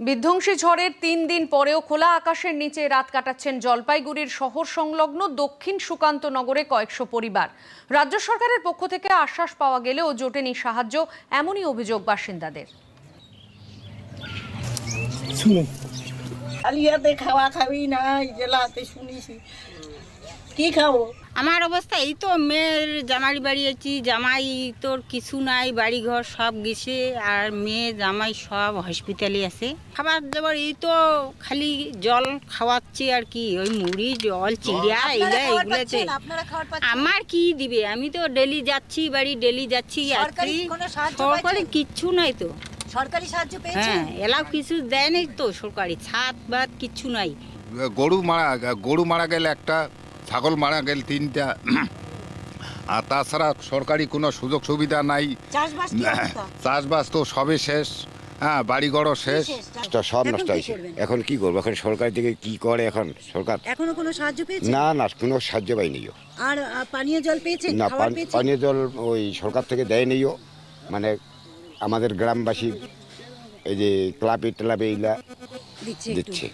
বিধ্বংসী ঝড়ের তিন দিন পরেও খোলা আকাশের নিচে রাত কাটাচ্ছেন জলপাইগুড়ির শহর সংলগ্ন দক্ষিণ সুকান্ত নগরে কয়েকশো পরিবার। রাজ্য সরকারের পক্ষ থেকে আশ্বাস পাওয়া গেলেও জোটেনি সাহায্য, এমনই অভিযোগ বাসিন্দাদের। আলিয়াতে খাওয়া খাবি নাই জেলাতে শুনিছি। কি খাব? আমার অবস্থা এই তো মেয়ের জামাই বাড়ি জামাই তোর কিছু নাই বাড়ি ঘর সব গেছে আর মেয়ে জামাই সব হসপিটালে আছে। খাবার দাবার এই তো খালি জল খাওয়াচ্ছি আর কি ওই মুড়ি জল চিড়িয়া এগুলা এগুলাতে আমার কি দিবে? আমি তো ডেলি যাচ্ছি বাড়ি ডেলি যাচ্ছি সরকারি কিচ্ছু নাই তো। সরকারি সাহায্য পেয়েছেন হ্যাঁ এলাও কিছু দেয় নাই তো সরকারি ছাদ বাদ কিচ্ছু নাই। গরু মারা গরু মারা গেলে একটা ছাগল মারা গেল তিনটা। আর তাছাড়া সরকারি কোনো সুযোগ সুবিধা নাই। চাষবাস চাষবাস তো সবে শেষ। হ্যাঁ বাড়িঘরও শেষ। শেষ, সব নষ্ট হয়েছে। এখন কি করব? এখন সরকার থেকে কি করে এখন? সরকার এখনও কোনো সাহায্য পেয়েছেন না না কোনো সাহায্য পাইনিও আর পানীয় জল পেয়েছেন না পানীয় জল ওই সরকার থেকে দেয়নিও মানে আমাদের গ্রামবাসী এই যে ক্লাবে টেলাবে এইগুলা দিচ্ছে দিচ্ছে।